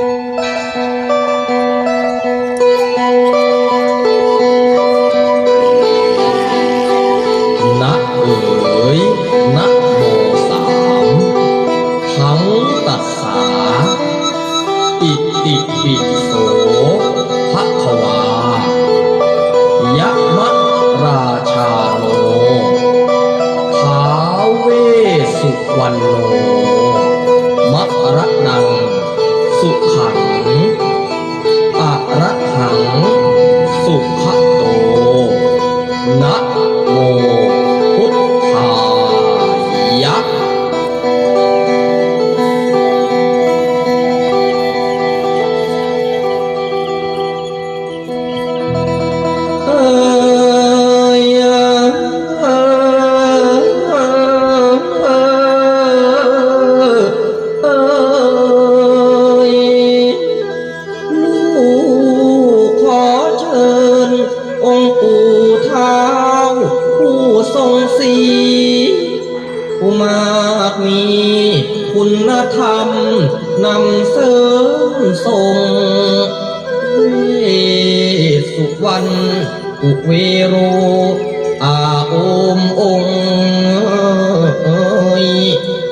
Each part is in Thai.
นะเอ๋ยนะโมสามทั้งตัสสาอิติปิ ธรรมนำเสริมส่งสุวรรณอุเวโรอาโอมอง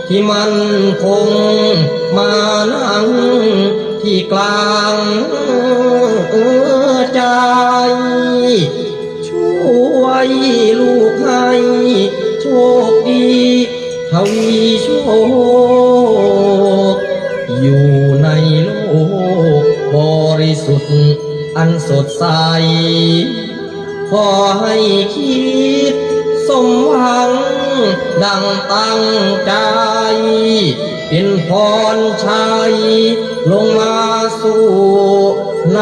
ที่มันคงมานั่งที่กลางใจ อันสดใส ขอให้คิด สมหวัง ดังตั้งใจ เป็นพรชัย ลงมาสู่ใน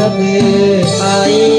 ที่มี